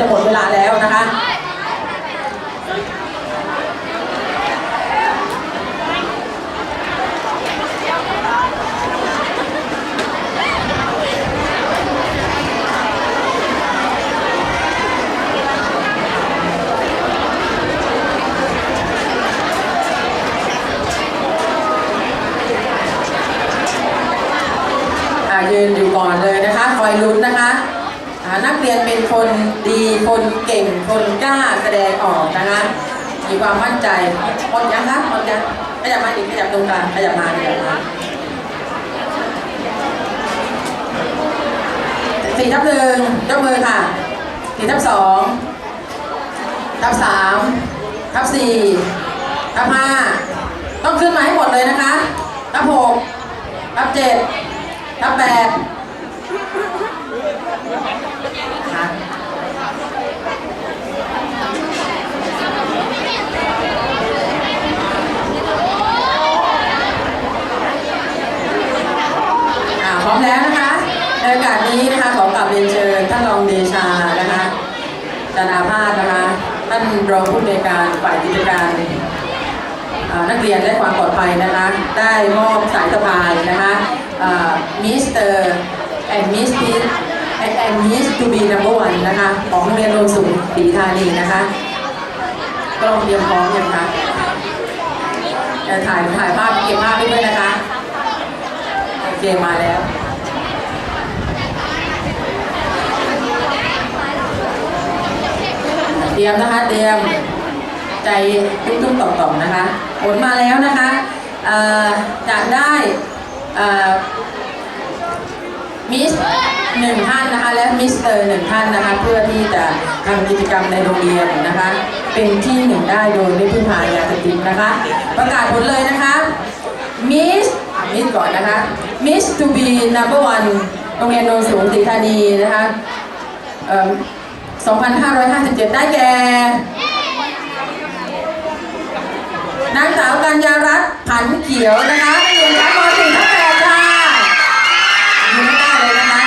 จะหมดเวลาแล้วนะคะอ่ายืนอยู่ก่อนเลยนะคะ คอยลุ้นนะคะ นักเรียนเป็นคนดีคนเก่งคนกล้าแสดงออกนะคะมีความมั่นใจหมดยังคะหมดยังขยับมาอีกขยับตรงกลางขยับมาขยับมาสี่ทับหนึ่งยกมือค่ะสี่ทับสองทับสามทับสี่ทับห้าต้องขึ้นมาให้หมดเลยนะคะทับหกทับเจ็ดทับแปดค่ะอ่าพร้อ มแล้วนะคะในโอกาสนี้นะคะขอกลับเรียนเชิญท่านรองเดชานะคะจันอาพาสนะคะ ท่านรองผู้อำนวยการฝ่ายกิจการอ่านักเรียนและความปลอดภัยนะคะ ได้มอบสายสะพายนะคะมิสเตอร์แอนด์มิสพีทแอนด์มิสทูบีนัมเบอร์วันนะคะ ของโรงเรียนโนนสูงศรีธานีนะคะกล้องเตรียมพร้อมยังคะเอ่ถ่ายถ่ายภาพเก็บภาพไว้ด้วยนะคะ โอเคมาแล้ว เตรี ยมนะคะเตรียมใจตุ้มๆต่อมๆนะคะ ผลมาแล้วนะคะจะได้มิสหนึ่งท่านนะคะและมิสเตอร์หนึ่งท่านนะคะเพื่อที่จะทำกิจกรรมในโรงเรียนนะคะ เป็นที่หนึ่งได้โดยไม่พึ่งพายาเสพติดนะคะ ประกาศผลเลยนะคะมิสมิสก่อนนะคะมิส to be number one โรงเรียนโนนสูงศรีธานีนะคะ 2,557 ได้แก่ นางสาวกัญญารัตน์ผันเขียวนะคะนักเรียนชั้นม .4 ทับ8ค่ะยืนหน้าเลยนะคะ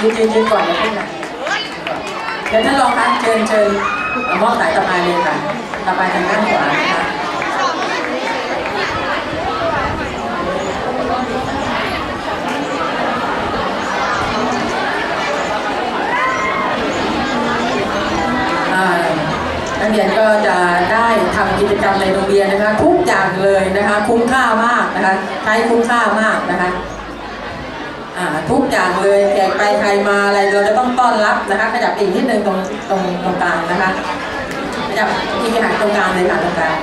ยืนยืนยืนก่อนอย่าเพิ่งนะเดี๋ยวท่านรองคะเชิญเชิญมอบสายตะพายเลยค่ะตะพายทางด้านขวานะคะอ่า นัก เรียนก็จะได้ทำกิจกรรมในโรงเรียนนะคะทุกอย่างเลยนะคะคุ้มค่ามากนะคะใช้คุ้มค่ามากนะคะทุกอย่างเลยแขกไปใครมาอะไรเราจะต้องต้อนรับนะคะขยับอีกนิดนึงตรงตรงตรงกลางนะคะขยับอีกขนาดตรงกลางเลยค่ะตรงกลาง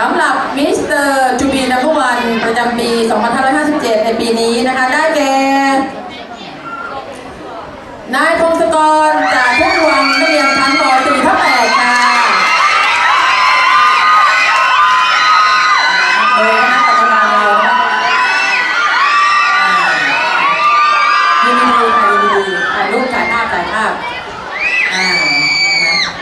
สำหรับมิสเตอร์จูบีนัมเบอร์วันประจำปี 2557 ในปีนี้นะคะ ได้แก่ นายพงศกรจากทุกดวงนักเรียนชั้นม .4 ทับ8ค่ะโดยคณะกรรมการเรานะคะอ่ายินดีดูค่ะยินดีดูถ่ายรูปถ่ายภาพถ่ายภาพอ่านะคะ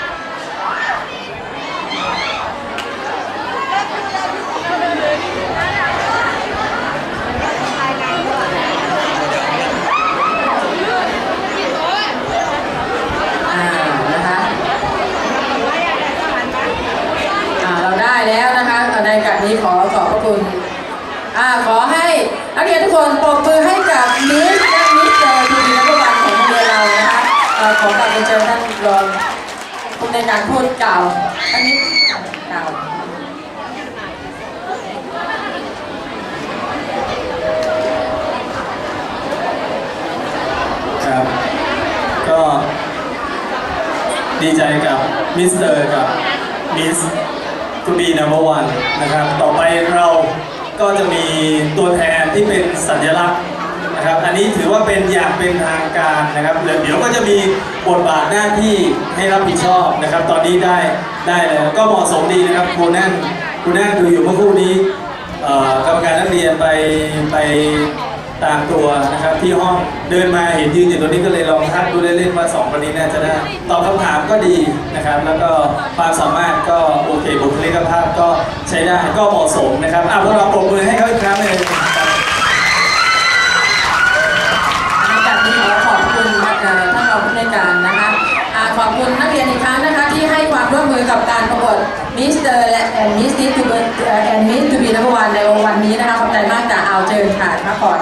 อ่านะคะอ่าเราได้แล้วนะคะในโอกาสนี้ขอขอบพระคุณ อ่าขอให้นักเรียนทุกคนปรบมือให้กับมิสและมิสเตอร์ทีวีนักบอลของโรงเรียนเรานะคะเอ่อขอกลับไปเจอ ท่านรองผู้ในการพูดกล่าวท่านนี้เก่าครับ ก็ดีใจกับมิสเตอร์กับมิสทูบีนัมเบอร์วันนะครับ ต่อไปเราก็จะมีตัวแทนที่เป็นสัญลักษณ์ นะครับ อันนี้ถือว่าเป็นอย่างเป็นทางการนะครับ เดี๋ยวก็จะมีบทบาทหน้าที่ให้รับผิดชอบนะครับ ตอนนี้ได้ได้แล้วก็เหมาะสมดีนะครับครูนั่งครูนั่งดูอยู่เมื่อครู่นี้กรรมการนักเรียนไปไปตามตัวนะครับที่ห้องเดินมาเห็นยืนอยู่ตรงนี้ก็เลยลองทักดูเล่นๆว่าสองคนนี้น่าจะได้ตอบคำถามก็ดีนะครับ แล้วก็ความสามารถก็โอเคบุคลิกภาพก็ใช้ได้ก็เหมาะสมนะครับอะพวกเราปรบมือให้เขาอีกครั้งหนึ่ง ใจมากจากเอาเจิญค่ะพักผ่อน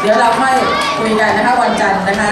เดี๋ยวเราค่อยคุยกันนะคะวันจันทร์นะคะ